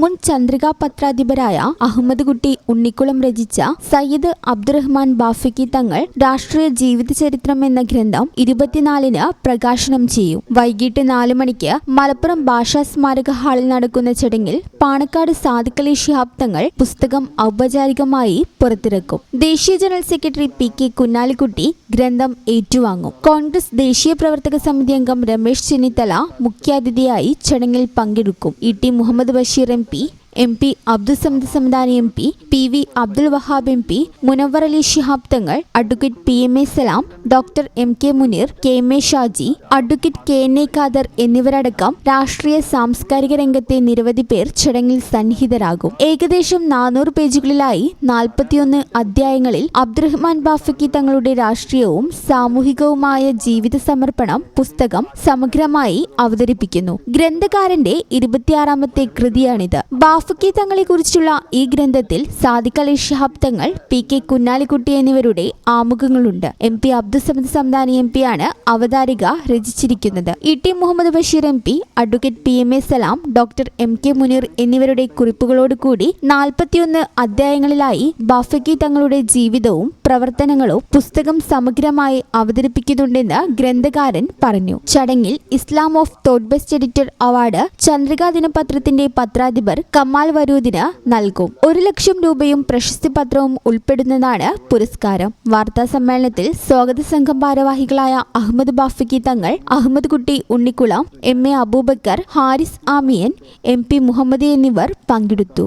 മുൻ ചന്ദ്രികാ പത്രാധിപരായ അഹമ്മദ് കുട്ടി ഉണ്ണിക്കുളം രചിച്ച സയ്യിദ് അബ്ദുറഹ്മാൻ ബാഫിക്കി തങ്ങൾ രാഷ്ട്രീയ ജീവിതചരിത്രം എന്ന ഗ്രന്ഥം ഇരുപത്തിനാലിന് പ്രകാശനം ചെയ്യും. വൈകിട്ട് നാല് മണിക്ക് മലപ്പുറം ഭാഷാ സ്മാരക ഹാളിൽ നടക്കുന്ന ചടങ്ങിൽ പാണക്കാട് സാദിഖലി ശിഹാബ് തങ്ങൾ പുസ്തകം ഔപചാരികമായി പുറത്തിറക്കും. ദേശീയ general secretary P K Kunhalikutty ഗ്രന്ഥം ഏറ്റുവാങ്ങും. കോൺഗ്രസ് ദേശീയ പ്രവർത്തക സമിതി അംഗം രമേശ് ചെന്നിത്തല മുഖ്യാതിഥിയായി ചടങ്ങിൽ പങ്കെടുക്കും. E T Muhammad Basheer M P M P Abdussamad Samadani M P P V Abdul Wahab M P Munavvar Ali Shihab Thangal advocate P M A Salam doctor M K Muneer K M A Shaji advocate K N A Khader എന്നിവരടക്കം രാഷ്ട്രീയ സാംസ്കാരിക രംഗത്തെ നിരവധി പേർ ചടങ്ങിൽ സന്നിഹിതരാകും. ഏകദേശം നാനൂറ് പേജുകളിലായി നാൽപ്പത്തിയൊന്ന് അധ്യായങ്ങളിൽ അബ്ദുറഹ്മാൻ ബാഫക്കി തങ്ങളുടെ രാഷ്ട്രീയവും സാമൂഹികവുമായ ജീവിത സമർപ്പണം പുസ്തകം സമഗ്രമായി അവതരിപ്പിക്കുന്നു. ഗ്രന്ഥകാരന്റെ ഇരുപത്തിയാറാമത്തെ കൃതിയാണിത്. ബാഫക്കി തങ്ങളെ കുറിച്ചുള്ള ഈ ഗ്രന്ഥത്തിൽ സാദിഖ് അലി ഷഹാബ് തങ്ങൾ പി കെ കുഞ്ഞാലിക്കുട്ടി എന്നിവരുടെ ആമുഖങ്ങളുണ്ട്. M P Abdussamad Samadani M P ആണ് അവതാരിക രചിച്ചിരിക്കുന്നത്. E T Muhammad Basheer M P advocate P M A Salam doctor M K Muneer എന്നിവരുടെ കുറിപ്പുകളോടുകൂടി നാൽപ്പത്തിയൊന്ന് അധ്യായങ്ങളിലായി ബാഫക്കി തങ്ങളുടെ ജീവിതവും പ്രവർത്തനങ്ങളും പുസ്തകം സമഗ്രമായി അവതരിപ്പിക്കുന്നുണ്ടെന്ന് ഗ്രന്ഥകാരൻ പറഞ്ഞു. ചടങ്ങിൽ Islam of thought best editor award Chandrika ദിനപത്രത്തിന്റെ പത്രാധിപർ കമാൽ വരൂദിന് നൽകും. ഒരു ലക്ഷം രൂപയും പ്രശസ്തി പത്രവും ഉൾപ്പെടുന്നതാണ് പുരസ്കാരം. വാർത്താ സമ്മേളനത്തിൽ സ്വാഗത സംഘം ഭാരവാഹികളായ Ahmed Bafaqi Thangal Ahammad Kutty Unnikulam M A Aboobacker Haris Amiyan M P Muhammad എന്നിവർ പങ്കെടുത്തു.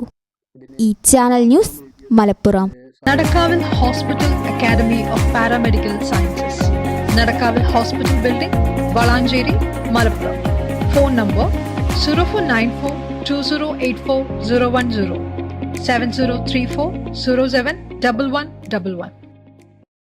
ഈ channel news Malappuram. Nadakkavil hospital academy of paramedical sciences. Nadakkavil hospital building Valanchery Malappuram. Phone number zero four nine four 2084 010